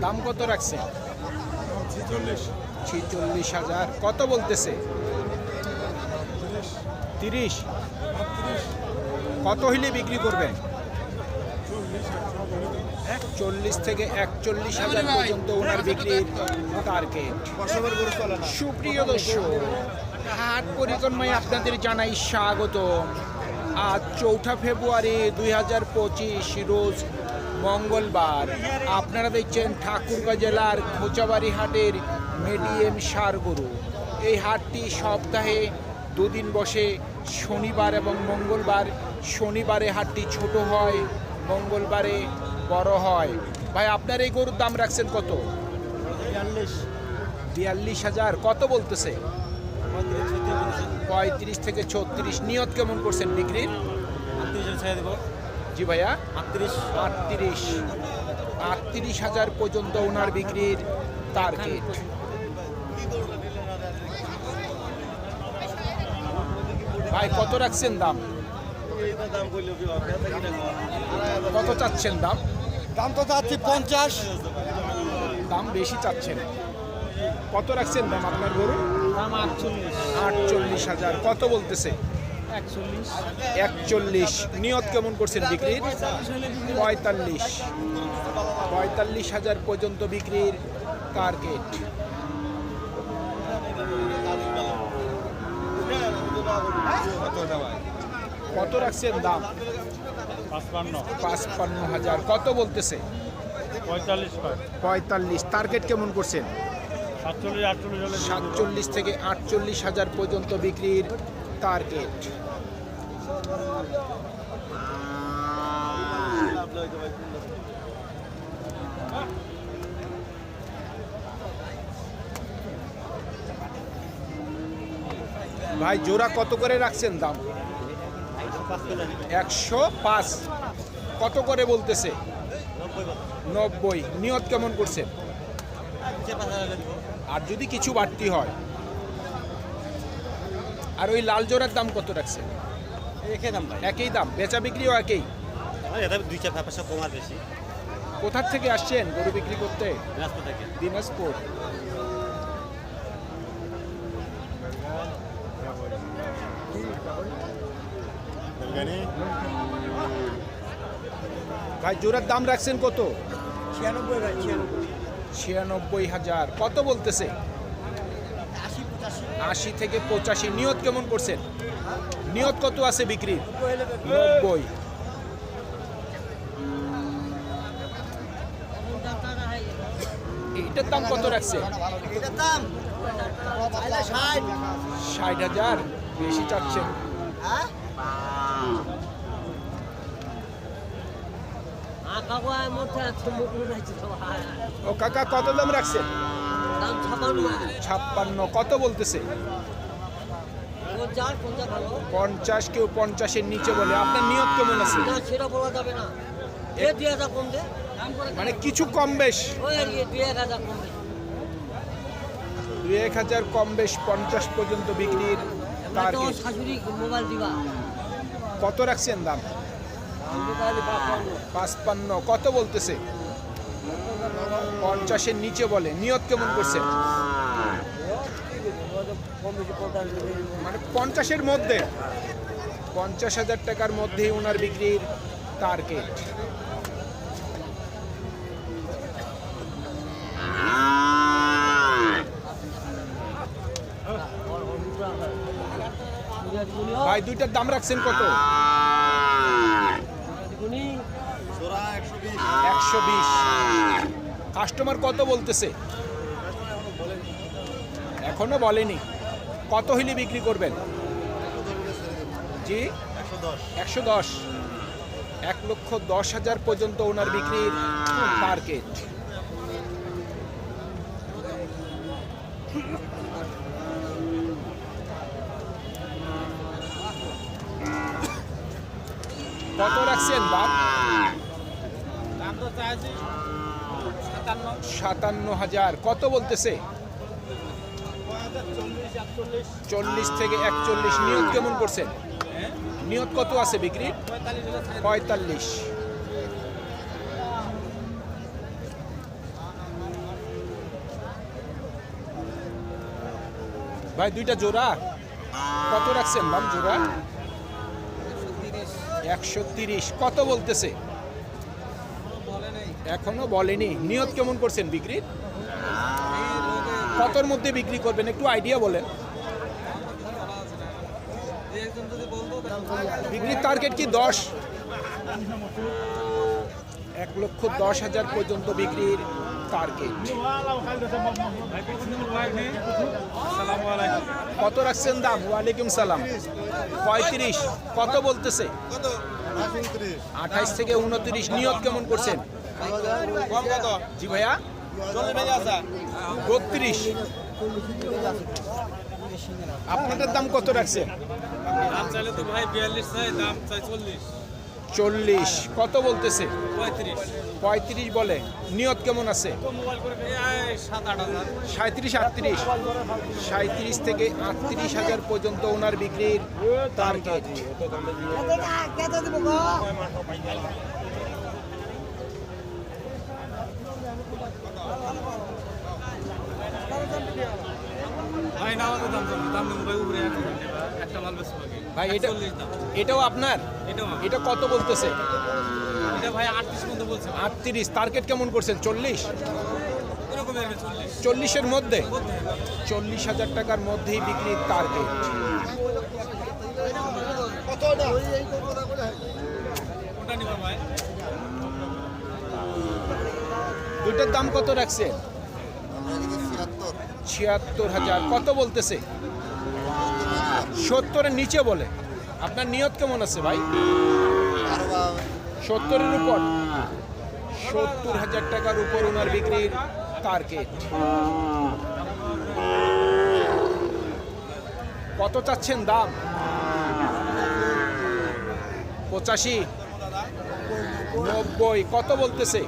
দাম কত রাখছে? ছিচল্লিশ। হাজার। কত বলতেছে? তিরিশ। কত হইলে বিক্রি করবেন? চল্লিশ থেকে একচল্লিশ হাজার পর্যন্ত ওনার বিক্রির টার্গেট সুপ্রিয় দর্শক হাট পরিক্রমায় আপনাদের জানাই স্বাগত আজ চৌঠা ফেব্রুয়ারি দুই হাজার পঁচিশ রোজ মঙ্গলবার। আপনারা দেখছেন ঠাকুরগাঁ জেলার খোঁচাবাড়ি হাটের মিডিয়াম সার গরু। এই হাটটি সপ্তাহে দুদিন বসে শনিবার এবং মঙ্গলবার। শনিবারে হাটটি ছোট হয় মঙ্গলবারে বড় হয়। ভাই আপনার এই গরুর দাম রাখছেন কত? বিয়াল্লিশ। বিয়াল্লিশ হাজার। কত বলতেছে? পঁয়ত্রিশ থেকে ছত্রিশ। নিয়ত কেমন করছেন বিক্রির? জি ভাইয়া? আটত্রিশ আটত্রিশ। আটত্রিশ হাজার পর্যন্ত ওনার বিক্রির টার্গেট ভাই কত রাখছেন দাম? কত চাচ্ছেন দাম? দাম তো চাচ্ছি পঞ্চাশ। দাম বেশি চাচ্ছেন। কত রাখছেন দাম আপনার গরু? দাম আটচল্লিশ। আটচল্লিশ হাজার। কত বলতেছে? একচল্লিশ। নিয়ত কেমন করছেন বিক্রির? পঁয়তাল্লিশ। পঁয়তাল্লিশ হাজার পর্যন্ত বিক্রির টার্গেট কত রাখছেন দাম? পাঁচপান্ন। হাজার। কত বলতেছে? পঁয়তাল্লিশ টার্গেট কেমন করছেন? সাতচল্লিশ থেকে আটচল্লিশ হাজার পর্যন্ত বিক্রির টার্গেট ভাই জোড়া কত করে রাখছেন দাম? একশো পাঁচ। কত করে বলতেছে? নব্বই। নিয়ত কেমন করছেন? আর যদি কিছু বাড়তি হয়? আর ওই লাল জোড়ার দাম কত রাখছে? রেখে দাম ভাই। একই দাম বেচা বিক্রিও একই? দুই চার পয়সা কমার বেশি। কোথার থেকে আসছেন গরু বিক্রি করতে? রাস্তা থেকে। দিনাজপুর। ভাই জোড়ার দাম রাখছেন কত? ছিয়ানব্বই ভাই ছিয়ানব্বই। ছিয়ানব্বই হাজার। কত বলতেছে? আশি থেকে পঁচাশি। নিয়ত কেমন করছেন? নিয়ত কত আছে বিক্রি? নব্বই। এইটার দাম কত রাখছে? ষাট। হাজার? বেশি চাচ্ছেন। হ্যাঁ? ও কাকা কত দাম রাখছেন ছাপ্পান্ন কত বলতেছে? পঞ্চাশ কেউ পঞ্চাশের নিচে বলে আপনার নিয়ত কেমন আছে? সেটা বলা যাবে না। মানে কিছু কম বেশ। দুই এক হাজার কম বেশ পঞ্চাশ পর্যন্ত বিক্রির কত রাখছেন দাম? পাঁচপান্ন কত বলতেছে? পঞ্চাশের নিচে বলে। নিয়ত কেমন করছেন। মানে পঞ্চাশের মধ্যে। পঞ্চাশ হাজার টাকার মধ্যে ওনার বিক্রির টার্গেট ভাই, দুইটার দাম রাখছেন কত? একশো বিশ। কাস্টমার কত বলতেছে? এখনও বলেনি। কত হইলে বিক্রি করবেন? জি? একশো দশ। এক লক্ষ দশ হাজার পর্যন্ত ওনার বিক্রির টার্গেট। কত রাখছেন চাইছি। সাতান্ন। হাজার। কত বলতেছে? চল্লিশ থেকে একচল্লিশ। নিয়ত কেমন করছেন? নিয়ত কত আছে বিক্রি? পঁয়তাল্লিশ। ভাই, দুইটা জোড়া? কত রাখছেন দাম জোড়া? একশো তিরিশ। কত বলতেছে? এখনও বলেনি। নিয়ত কেমন করছেন বিক্রির কতর মধ্যে বিক্রি করবেন? একটু আইডিয়া বলেন। বিক্রির টার্গেট কি দশ? এক লক্ষ দশ হাজার পর্যন্ত বিক্রির টার্গেট কত রাখছেন দাম? ওয়ালাইকুম সালাম। পঁয়ত্রিশ। কত বলতেছে? আঠাইশ থেকে উনত্রিশ। নিয়ত কেমন করছেন? কম কত? জি ভাইয়া? চল্লিশ ভেঙে আছে। বত্রিশ। আপনাদের দাম কত রাখছেন দাম চাইলে তো ভাই বিয়াল্লিশ চাই দাম চাই চল্লিশ। চল্লিশ। কত বলতেছে? পঁয়ত্রিশ। বলে। নিয়ত কেমন আছে? সাঁত্রিশ আটত্রিশ। সাঁত্রিশ থেকে আটত্রিশ হাজার পর্যন্ত ওনার বিক্রির টার্গেট ভাই না আমাদের দাম চলবে দাম নেব উপরে এক হাজার টাকা। একটা মাল বেশি ভাই এটা এটাও আপনার? এটা কত বলতেছে? এটা ভাই আটত্রিশ পর্যন্ত বলছে আটত্রিশ টার্গেট কেমন করছেন? চল্লিশ? চল্লিশ। চল্লিশের মধ্যে? চল্লিশ হাজার টাকার মধ্যেই বিক্রির টার্গেট দুইটার দাম কত রাখছে? ছিয়াত্তর। হাজার। কত বলতেছে? সত্তরের নিচে বলে। আপনার নিয়ত কেমন আছে ভাই? সত্তরের উপর। সত্তর হাজার টাকার উপর ওনার বিক্রির টার্গেট কত চাচ্ছেন দাম? পঁচাশি। নব্বই। কত বলতেছে?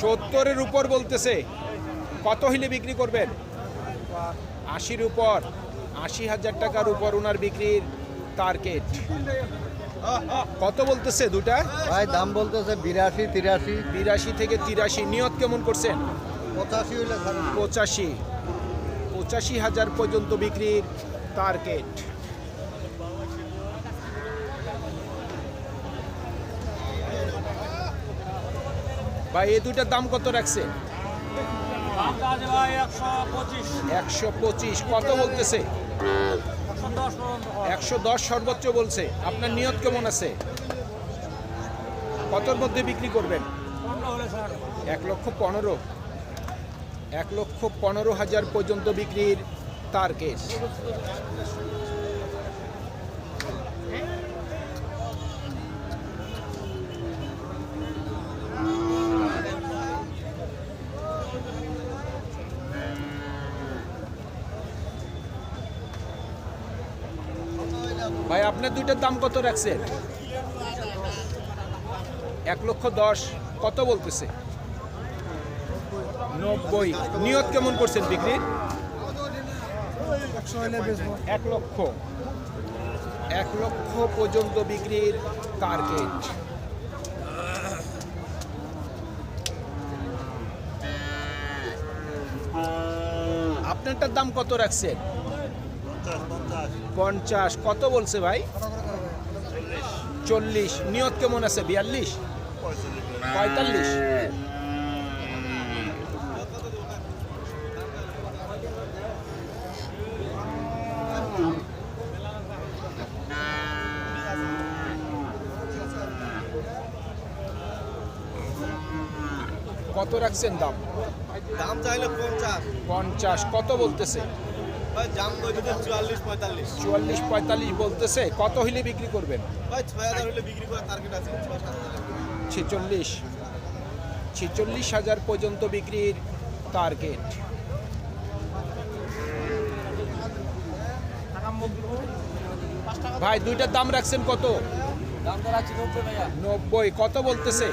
সত্তরের উপর বলতেছে। কত হইলে বিক্রি করবেন? আশির উপর। আশি হাজার টাকার উপর ওনার বিক্রির টার্গেট কত বলতেছে দুটা? ভাই দাম বলতেছে বিরাশি তিরাশি। বিরাশি থেকে তিরাশি। নিয়ত কেমন করছেন? পঁচাশি হইলে পঁচাশি। পঁচাশি হাজার পর্যন্ত বিক্রির টার্গেট ভাই, এই দুইটার দাম কত রাখছে? একশো পঁচিশ। কত বলতেছে? একশো দশ সর্বোচ্চ বলছে। আপনার নিয়ত কেমন আছে? কতর মধ্যে বিক্রি করবেন? এক লক্ষ পনেরো। এক লক্ষ পনেরো হাজার পর্যন্ত বিক্রির টার্গেট ভাই আপনার দুইটার দাম কত রাখছেন? এক লক্ষ দশ, কত বলতেছে? নব্বই। নিয়ত কেমন করছেন বিক্রি? এক লক্ষ। এক লক্ষ পর্যন্ত বিক্রির টার্গেট আপনারটার দাম কত রাখছেন? পঞ্চাশ কত বলছে ভাই? চল্লিশ। নিয়ত কেমন আছে? বিয়াল্লিশ? পঁয়তাল্লিশ? কত রাখছেন দাম? দাম চাইলে পঞ্চাশ। পঞ্চাশ। কত বলতেছে? ভাই দাম বলতে চুয়াল্লিশ পঁয়তাল্লিশ। বলতেছে। কত হইলে বিক্রি করবেন? ভাই ছয় হাজার বিক্রি করার টার্গেট আছে। ছয় সাত হাজার ছেচল্লিশ। ছেচল্লিশ হাজার পর্যন্ত বিক্রির টার্গেট ভাই দুইটার দাম রাখছেন কত? নব্বই কত বলতেছে?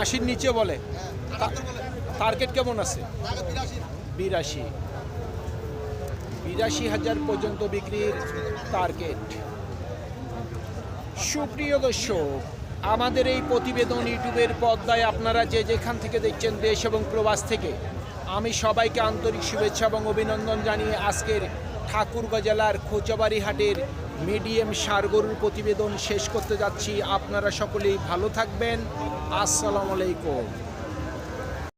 আশির নিচে বলে। টার্গেট কেমন আছে? বিরাশি। বিরাশি হাজার পর্যন্ত বিক্রির টার্গেট সুপ্রিয় দর্শক, আমাদের এই প্রতিবেদন ইউটিউবের পর্দায় আপনারা যে যেখান থেকে দেখছেন দেশ এবং প্রবাস থেকে, আমি সবাইকে আন্তরিক শুভেচ্ছা এবং অভিনন্দন জানিয়ে আজকের ঠাকুরগাঁ জেলার খোঁচাবাড়ি হাটের মিডিয়াম সারগরুর প্রতিবেদন শেষ করতে যাচ্ছি। আপনারা সকলেই ভালো থাকবেন। আসসালামু আলাইকুম।